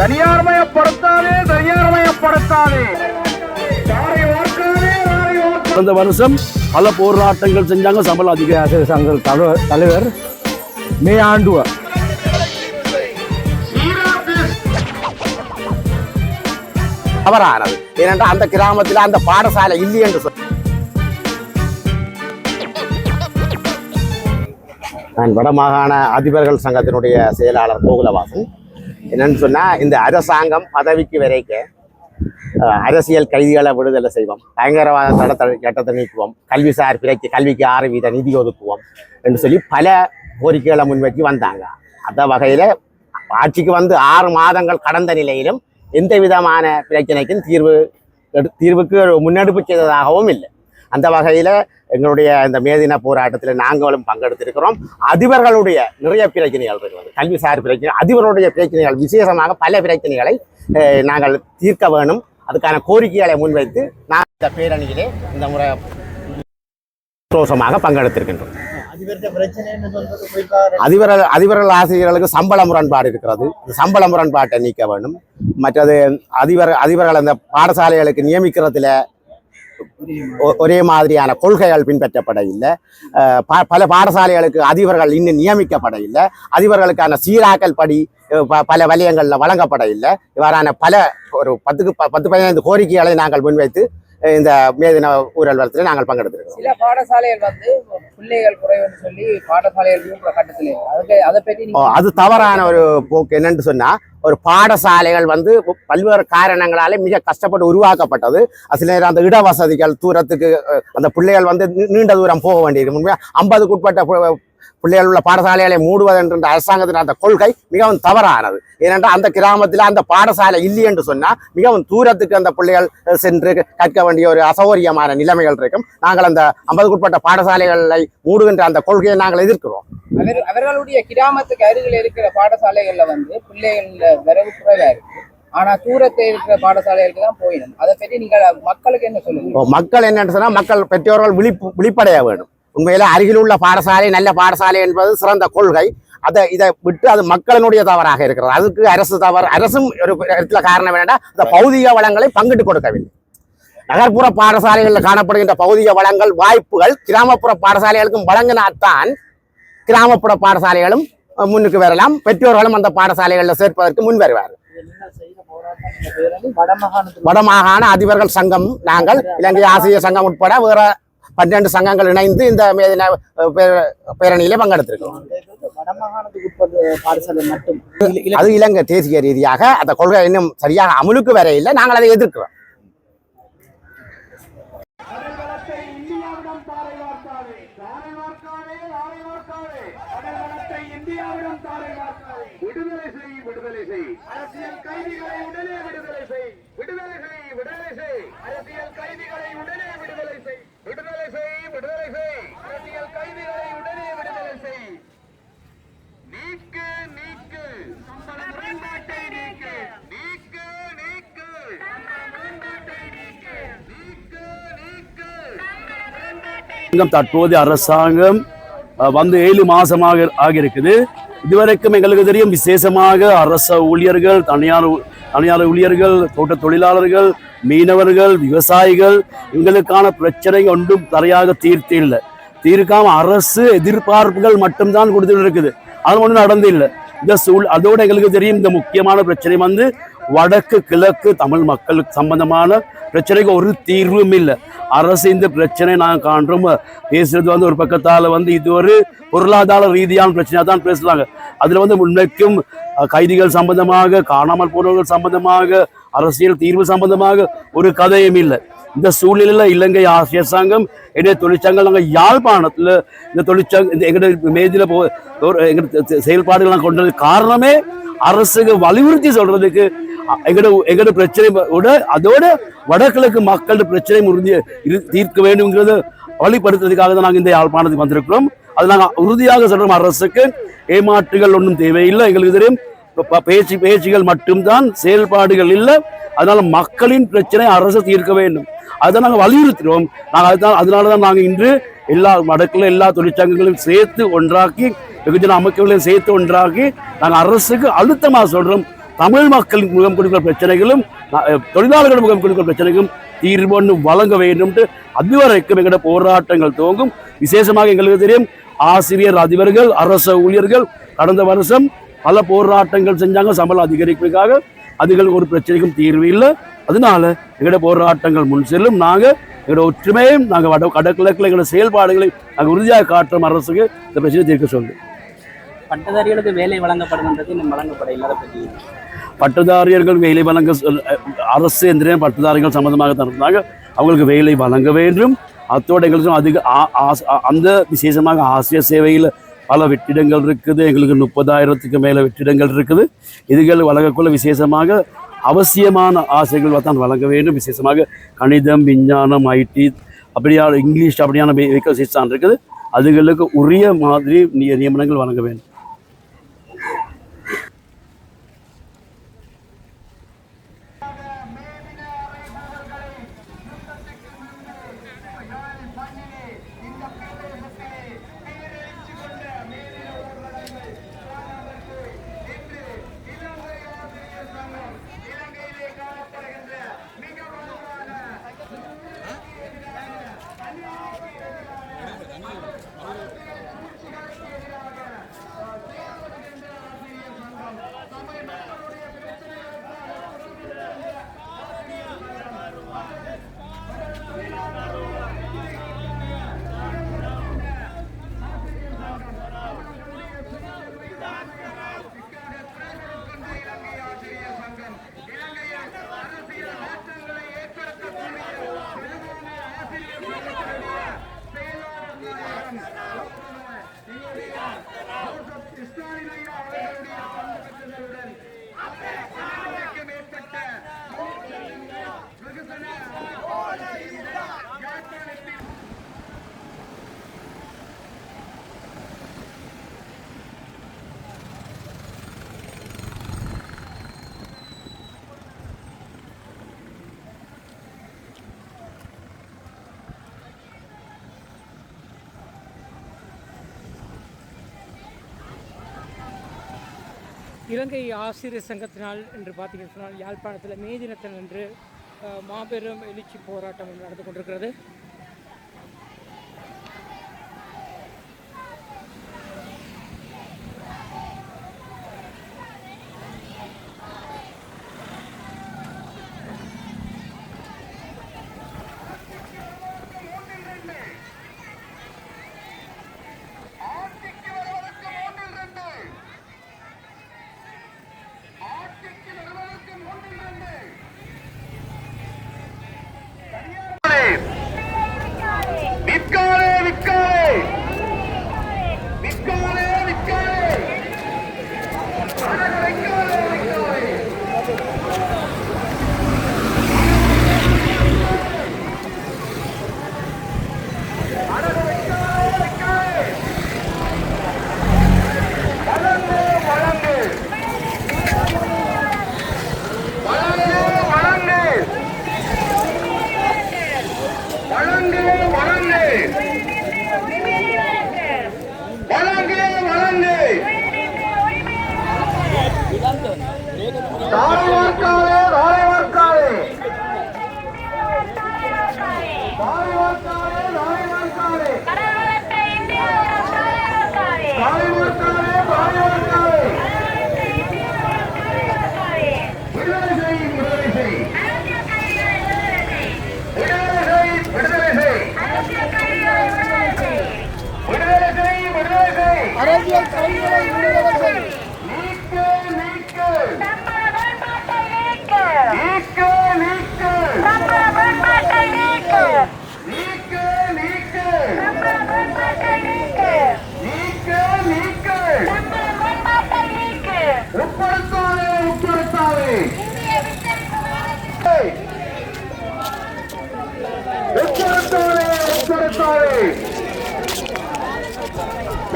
தனியார்மயப்படுத்தாதே கடந்த வருஷம் பல போராட்டங்கள் செஞ்சாங்க. சம்பளம் அதிகம் அரசு சங்க தலைவர் மே ஆண்டுவ தவறானது ஏனென்றால் அந்த கிராமத்தில் அந்த பாடசாலை இல்லை என்று சொல் நான் வடமாகாண அதிபர்கள் சங்கத்தினுடைய செயலாளர் கோகுலவாசன் என்னன்னு சொன்னா இந்த அரசாங்கம் பதவிக்கு வரைக்க அரசியல் கைதிகளை விடுதலை செய்வோம். பயங்கரவாத தடத்தை சட்டத்தை நீக்குவோம். கல்விசார் பிறகு கல்விக்கு ஆறு வீத நிதி ஒதுக்குவோம் என்று சொல்லி பல கோரிக்கைகளை முன்வைக்கி வந்தாங்க. அந்த வகையில ஆட்சிக்கு வந்து ஆறு மாதங்கள் கடந்த நிலையிலும் எந்த விதமான பிரச்சனைக்கும் தீர்வு தீர்வுக்கு முன்னெடுப்பு செய்ததாகவும் இல்லை. அந்த வகையில் எங்களுடைய இந்த மேதின போராட்டத்தில் நாங்களும் பங்கெடுத்திருக்கிறோம். அதிபர்களுடைய நிறைய பிரச்சனைகள் இருக்கிறது. கல்விசார் பிரச்சனை அதிபருடைய பிரச்சனைகள் விசேஷமாக பல பிரச்சனைகளை நாங்கள் தீர்க்க வேணும். அதுக்கான கோரிக்கைகளை முன்வைத்து நான் இந்த பேரணியிலே இந்த முறை சந்தோஷமாக பங்கெடுத்திருக்கின்றோம். அதிபர்கள் அதிபர்கள் ஆசிரியர்களுக்கு சம்பள முரண்பாடு இருக்கிறது. இந்த சம்பள முரண்பாட்டை நீக்க வேண்டும் மற்றது அதிபர் அதிபர்கள் அந்த பாடசாலைகளுக்கு நியமிக்கிறதுல ஒரே மாதிரியான கொள்கைகள் பின்பற்றப்பட இல்லை ப- பல பாடசாலைகளுக்கு அதிபர்கள் இன்னும் நியமிக்கப்பட இல்லை அதிபர்களுக்கான சீராக்கல் படி ப- பல வலயங்களில் வழங்கப்பட இல்லை இவ்வாறான பல ஒரு பத்துக்கு ப- பத்து பதினைந்து கோரிக்கைகளை நாங்கள் முன்வைத்து இந்த மேதின ஊழல் வரத்தில் நாங்கள் பங்கெடுத்திருக்கிறோம். சில பாடசாலைகள் வந்து பிள்ளைகள் குறைவுன்னு சொல்லி பாடசாலைகள் கட்டத்தில். அதுக்கு அதை பற்றி அது தவறான ஒரு போக்கு என்னன்னு சொன்னா ஒரு பாடசாலைகள் வந்து பல்வேறு காரணங்களால மிக கஷ்டப்பட்டு உருவாக்கப்பட்டது. சில நேரம் அந்த இட வசதிகள் தூரத்துக்கு அந்த பிள்ளைகள் வந்து நீண்ட தூரம் போக வேண்டியது உண்மையா ஐம்பதுக்கு உட்பட்ட பு- பிள்ளைகள் உள்ள பாடசாலைகளை மூடுவது என்ற அரசாங்கத்தின் அந்த கொள்கை மிகவும் தவறானது. ஏனென்றால் அந்த கிராமத்தில் அந்த பாடசாலை இல்லை என்று சொன்னா மிகவும் தூரத்துக்கு அந்த பிள்ளைகள் சென்று கற்க வேண்டிய ஒரு அசௌகரியமான நிலைமைகள் இருக்கும். நாங்கள் அந்த ஐம்பதுக்கு உட்பட்ட பாடசாலைகளை மூடுகின்ற அந்த கொள்கையை நாங்கள் எதிர்க்கிறோம். அவர் அவர்களுடைய கிராமத்துக்கு அருகில் இருக்கிற பாடசாலைகள்ல வந்து பிள்ளைகள் வரவு குறைவா இருக்கு. ஆனா தூரத்தில் இருக்கிற பாடசாலைகளுக்கு தான் போயிடும் அதை பற்றி நீங்க மக்களுக்கு என்ன சொல்லுங்க இப்போ மக்கள் என்னன்னு சொன்னா மக்கள் பெற்றோர்கள் விழிப்பு விழிப்படைய வேண்டும். உண்மையில அருகில் உள்ள பாடசாலை நல்ல பாடசாலை என்பது சிறந்த கொள்கை. அதை இதை விட்டு அது மக்களினுடைய தவறாக இருக்கிறது. அதுக்கு அரசு தவறு அரசும் ஒரு இடத்துல காரணம் என்னன்னா அந்த பௌதிக வளங்களை பங்கிட்டு கொடுக்கவில்லை. நகர்ப்புற பாடசாலைகளில் காணப்படுகின்ற பௌதிக வளங்கள் வாய்ப்புகள் கிராமப்புற பாடசாலைகளுக்கும் வழங்கினால்தான் கிராமப்புற பாடசாலைகளும் முன்னுக்கு வரலாம். பெற்றோர்களும் அந்த பாடசாலைகளில் சேர்ப்பதற்கு முன் வருவார் வடமாகாணத்துக்கு வடமாகாண அதிபர்கள் சங்கம் நாங்கள் இலங்கை ஆசிரியர் சங்கம் உட்பட வேற பன்னெண்டு சங்கங்கள் இணைந்து இந்த மேதின பேரணியிலே பங்கெடுத்திருக்கிறோம். அது இலங்கை தேசிய ரீதியாக அந்த கொள்கை இன்னும் சரியாக அமலுக்கு வர இல்லை நாங்கள் அதை எதிர்க்கிறோம் இந்தியாவிடம் தாரை வார்க்காதே தாரை வார்க்காதே தாரை வார்க்காதே அடையாளத்தை இந்தியாவிடம் தாரை வார்க்காதே விடுதலை செய் விடுதலை செய் அரசியல் கைதிகளை உடனே விடுதலை செய் விடுதலை செய் விடுதலை செய் அரசியல் கைதிகளை உடனே விடுதலை செய் விடுதலை செய் விடுதலை செய் அரசியல் கைதிகளை உடனே விடுதலை செய் நீக்கு நீக்கு சம்பள முரண்பாட்டை நீக்கு நீக்கு நீக்கு சம்பள முரண்பாட்டை நீக்கு நீக்கு நீக்கு அரசாங்கம் தற்போதைய அரசாங்கம் வந்து ஏழு மாசமாக ஆகியிருக்குது. இதுவரைக்கும் எங்களுக்கு தெரியும் விசேஷமாக அரச ஊழியர்கள் தனியார் தனியார் ஊழியர்கள் தோட்ட தொழிலாளர்கள் மீனவர்கள் விவசாயிகள் எங்களுக்கான பிரச்சனை ஒன்றும் சரியாக தீர்த்து இல்லை. தீர்க்காம அரசு எதிர்பார்ப்புகள் மட்டும்தான் கொடுத்துட்டு இருக்குது. அது ஒன்றும் நடந்து இல்லை. இந்த சூழ் அதோட எங்களுக்கு தெரியும் இந்த முக்கியமான பிரச்சனை வந்து வடக்கு கிழக்கு தமிழ் மக்களுக்கு சம்பந்தமான பிரச்சனைக்கு ஒரு தீர்வும் இல்லை. அரசு இந்த பிரச்சனை நாங்கள் காண்றோம். பேசுறது வந்து ஒரு பக்கத்தால் வந்து இது ஒரு பொருளாதார ரீதியான பிரச்சனையாக தான் பேசுறாங்க. அதில் வந்து முன்னைக்கும் கைதிகள் சம்பந்தமாக காணாமல் போனவர்கள் சம்பந்தமாக அரசியல் தீர்வு சம்பந்தமாக ஒரு கதையும் இல்லை. இந்த சூழ்நிலையில் இலங்கை ஆசிரியர் சங்கம் இடையே தொழிற்சங்கம் நாங்கள் யாழ்ப்பாணத்தில் இந்த தொழிற்சங்க இந்த எங்களுடைய மேஜில் போ ஒரு எங்களுடைய செயல்பாடுகள் கொண்டது காரணமே அரசுக்கு வலியுறுத்தி சொல்கிறதுக்கு அ- எங்களோட எங்களோட பிரச்சனை விட அதோட வடகிழக்கு மக்களோட பிரச்சனை உறுதி தீர்க்க வேண்டும்ங்கிறத வழிப்படுத்துறதுக்காக தான் நாங்கள் இந்த யாழ்ப்பாணத்துக்கு வந்திருக்கிறோம் அது நாங்கள் உறுதியாக சொல்கிறோம் அரசுக்கு ஏமாற்றுகள் ஒன்றும் தேவையில்லை எங்களுக்கு தெரியும் பேச்சு பேச்சுகள் மட்டும்தான் செயல்பாடுகள் இல்லை அதனால மக்களின் பிரச்சனை அரசு தீர்க்க வேண்டும் அதை நாங்கள் வலியுறுத்துகிறோம் நாங்கள் அதுதான் அதனால தான் நாங்கள் இன்று எல்லா வடக்குல எல்லா தொழிற்சங்கங்களையும் சேர்த்து ஒன்றாக்கி வெகுஜன அமைப்புகளையும் சேர்த்து ஒன்றாக்கி நாங்கள் அரசுக்கு அழுத்தமாக சொல்கிறோம் தமிழ் மக்கள் முகம் கொடுக்கிற பிரச்சனைகளும் தொழிலாளர்கள் முகம் கொடுக்கிற பிரச்சனைகளும் தீர்வு வழங்க வேண்டும்ட்டு அதுவரைக்கும் எங்களோட போராட்டங்கள் துவங்கும். விசேஷமாக எங்களுக்கு தெரியும் ஆசிரியர் அதிபர்கள் அரச ஊழியர்கள் கடந்த வருஷம் பல போராட்டங்கள் செஞ்சாங்க சம்பளம் அதிகரிப்புக்காக அதுகளுக்கு ஒரு பிரச்சனைக்கும் தீர்வு இல்லை. அதனால எங்களோட போராட்டங்கள் முன் செல்லும். நாங்கள் எங்களோட ஒற்றுமையும் நாங்கள் வட கடக்கிழக்கில் எங்களோட செயல்பாடுகளை நாங்கள் உறுதியாக காட்டுறோம் அரசுக்கு. இந்த பிரச்சனை தீர்க்க சொல்லு பட்டதாரிகளுக்கு வேலை வழங்கப்படுகின்றது இன்னும் வழங்கப்பட இல்லாத பற்றி பட்டதாரியர்கள் வேலை வழங்க அரசு எந்திர பட்டதாரிகள் சம்பந்தமாக தந்தாங்க அவங்களுக்கு வேலை வழங்க வேண்டும். அத்தோடு எங்களுக்கு அதிக ஆ- ஆ- அந்த விசேஷமாக ஆசிய சேவையில் பல வெற்றிடங்கள் இருக்குது. எங்களுக்கு முப்பதாயிரத்துக்கு மேலே வெற்றிடங்கள் இருக்குது. இதுகள் வழங்கக்குள்ள விசேஷமாக அவசியமான ஆசைகள் தான் வழங்க வேண்டும். விசேஷமாக கணிதம் விஞ்ஞானம் ஐடி அப்படியான இங்கிலீஷ் அப்படியான இருக்குது. அதுகளுக்கு உரிய மாதிரி நியமனங்கள் வழங்க வேண்டும். இலங்கை ஆசிரியர் சங்கத்தினால் என்று பார்த்தீங்கன்னு சொன்னால் யாழ்ப்பாணத்தில் மே தினத்தினன்று என்று மாபெரும் எழுச்சி போராட்டம் நடந்து கொண்டிருக்கிறது.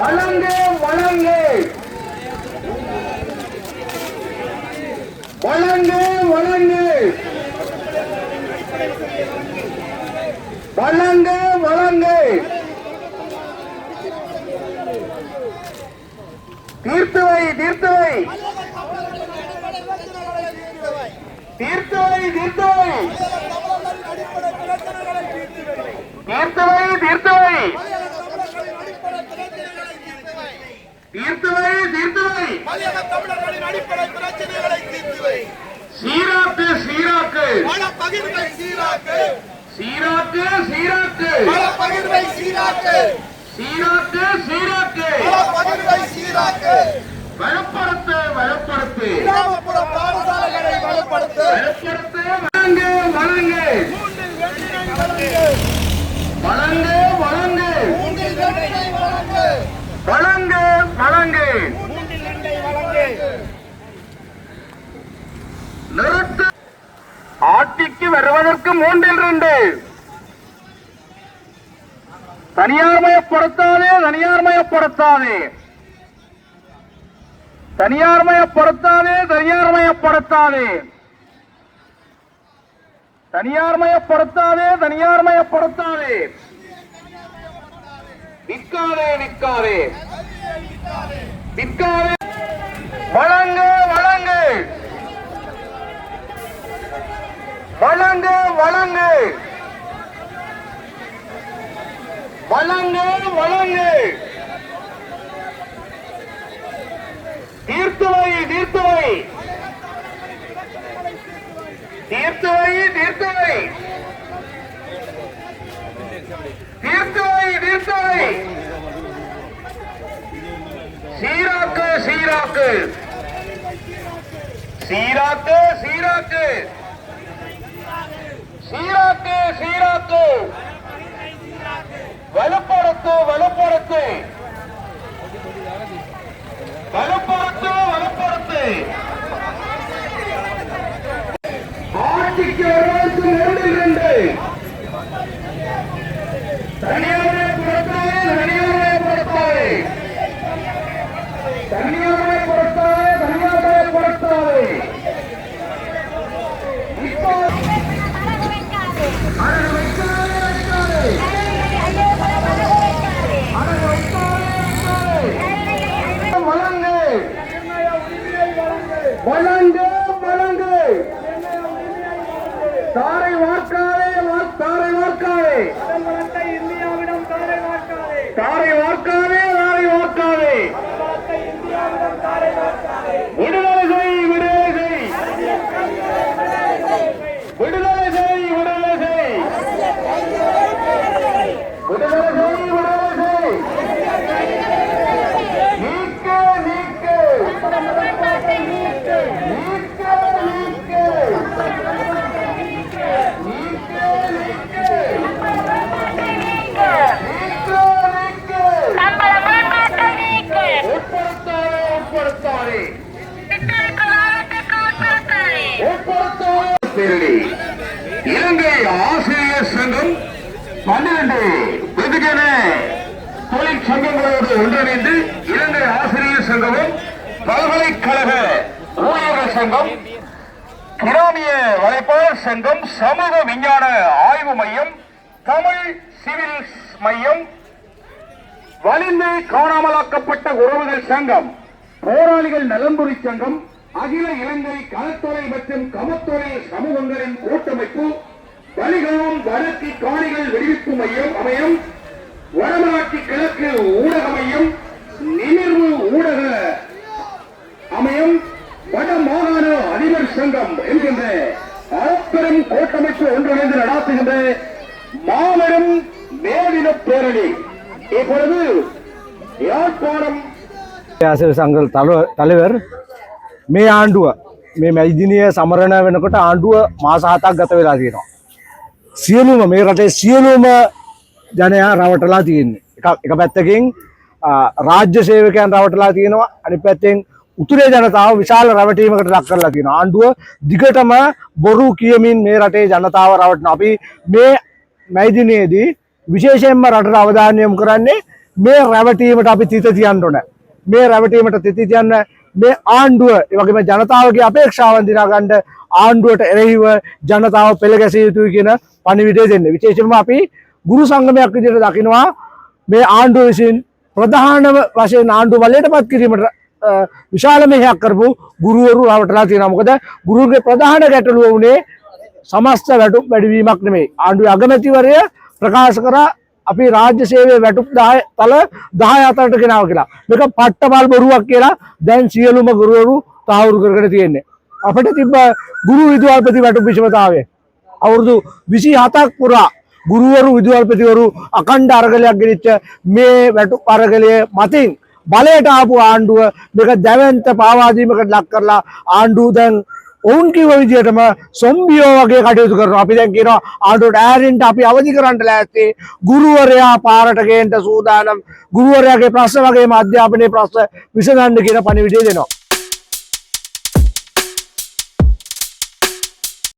வழங்கு வழங்கு வழங்கு வழங்கு வழங்கு வழங்கு தீர்த்துவை தீர்த்துவை. தீர்த்துவை தீர்த்துவை. தீர்த்துவை தீர்த்துவை. தீர்த்துவை தீர்த்துவை தமிழர்களின் அடிப்படை பிரச்சனைகளை தீர்த்துவை சீராக்கு சீராக்கு. பகிர்வை சீராக்கு. சீராக்கு சீராக்கு. பகிர்வை சீராக்கு. சீராக்கு சீராக்கு. பகிர்வை சீராக்கு. வலுப்படுத்து வலுப்படுத்து. கிராமப்புற பாடசாலைகளை வலுப்படுத்து. வலுப்படுத்து வழங்கு வழங்கு. வழங்கு. வழங்கு வழங்கு. வழங்கு நிறுத்து. ஆட்சிக்கு வருவதற்கு மூன்றில் ரெண்டு. தனியார்மயப்படுத்தாதே தனியார்மயப்படுத்தாதே. தனியார்மயப்படுத்தாதே தனியார்மயப்படுத்தாதே. தனியார்மயப்படுத்தாதே தனியார்மயப்படுத்தாதே. விற்காதே விற்காதே விற்காதே வழங்கு வழங்கு. வழங்கு வழங்கு. வழங்கு வழங்கு. தீர்த்துவை தீர்த்துவை தீர்த்துவை. தீர்த்துவை தீர்த்துவை. தீர்த்துவை சீராக்கு சீராக்கு. சீராக்கு சீராக்கு. சீராக்கு சீராக்கு வலுப்படுத்து வலுப்படுத்து வலுப்படுத்து வலுப்படுத்து ஆட்சிக்கு வருவதற்கு மூன்று இரண்டு தனியார்மயப்படுத்தாதே தனியார்மயப்படுத்தாதே தனியார்மயப்படுத்தாதே தனியார்மயப்படுத்தாதே இப்போ அழகு வைக்காதே வைக்காதே அழகு வைக்காதே வைக்காதே வழங்கு வழங்கு வழங்கு. தாரை வார்க்காதே பன்னிரண்டு வெகுஜன தொழில் சங்கங்களோடு ஒன்றிணைந்து இலங்கை ஆசிரியர் சங்கமும் பல்கலைக்கழக ஊழியர்கள் சங்கம் கிராமிய வலைப்பாளர் சங்கம் சமூக விஞ்ஞான ஆய்வு மையம் தமிழ் சிவில் மையம் வலிந்து காணாமலாக்கப்பட்ட உறவுகள் சங்கம் போராளிகள் நலன்புரி சங்கம் அகில இலங்கை களத்துறை மற்றும் கமத்துறை சமூகங்களின் கூட்டமைப்பு வலிகாம் வடக்கு காணிகள் விடுவிப்பு மையம் அமையம் வடமராட்சி கிழக்கு ஊடக மையம் நிமிர்வு ஊடக அமையம் வட மாகாண அதிபர் சங்கம் என்கின்ற அறப்பெரும் கூட்டமைப்பு ஒன்றிணைந்து நடாத்துகின்ற மாபெரும் மேதின பேரணி இப்பொழுது யாழ்ப்பாணம் ආසිර සංගල් තල- தலைவர் මේ ආණ්ඩුව මේ මැයිදිනය සමරණ වෙනකොට ආණ්ඩුව මාස හතක් ගත වෙලා තියෙනවා. සියලුම මේ රටේ සියලුම ජනයා රවටලා තියෙන්නේ. එක- එක පැත්තකින් ආ, රාජ්‍ය සේවකයන් රවටලා තියෙනවා. අනි පැත්තෙන් උතුරේ ජනතාව විශාල රැවටීමකට ලක් කරලා තියෙනවා. ආණ්ඩුව දිගටම බොරු කියමින් මේ රටේ ජනතාව රවටන. අපි මේ මැයිදිනයේදී විශේෂයෙන්ම රටට අවධානය යොමු කරන්නේ මේ රැවටීමට අපි තිත තියන්න ඕන. මේ රැවටීමට තිති තියන්න මේ ආණ්ඩුව ඒ වගේම ජනතාවගේ අපේක්ෂාවන් දිනා ගන්න ආණ්ඩුවට එරෙහිව ජනතාව පෙළ ගැසිය යුතුයි කියන පණිවිඩය දෙන්න. විශේෂයෙන්ම අපි ගුරු සංගමයක් විදිහට දකිනවා මේ ආණ්ඩුව විසින් ප්‍රධාන වශයෙන් ආණ්ඩුව බලයට පත් කිරීමට අ, විශාල මෙහෙයක් කරපු ගුරුවරු රවටලා තියෙනවා. මොකද ගුරුවරුගේ ප්‍රධාන ගැටලුව වුණේ සමස්ත වැටුප් වැඩිවීමක් නෙමෙයි. ආණ්ඩුවේ අගමැතිවරය ප්‍රකාශ කරා අපි රාජ්‍ය සේවයේ වැටුප් 10 තල 10 අතරට ගෙනාව කියලා. මේක පට්ටපල් බොරුවක් කියලා දැන් සියලුම ගුරුවරු තහවුරු කරගෙන තියෙන්නේ. අපිට තිබ්බ ගුරු විදුහල්පති වැටුප් විෂමතාවය අවුරුදු 27ක් පුරා ගුරුවරු විදුහල්පතිවරු අකණ්ඩ අරගලයක් ගෙනිච්ච මේ වැටුප් අරගලය මතින් බලයට ආපු ආණ්ඩුව මේක දැවැන්ත පාවාදීමකට ලක් කරලා ආණ්ඩුව දැන් ඔවුන් කිව්ව විදිහටම සොම්බියෝ වගේ කටයුතු කරනවා. අපි දැන් කියනවා ආණ්ඩුවට ඈරින්ට අපි අවදි කරන්න ලෑස්ති. ගුරුවරයා පාරට ගේන්න සූදානම්. ගුරුවරයාගේ ප්‍රශ්න වගේම අධ්‍යාපනයේ ප්‍රශ්න විසඳන්න කියන පණිවිඩය දෙනවා.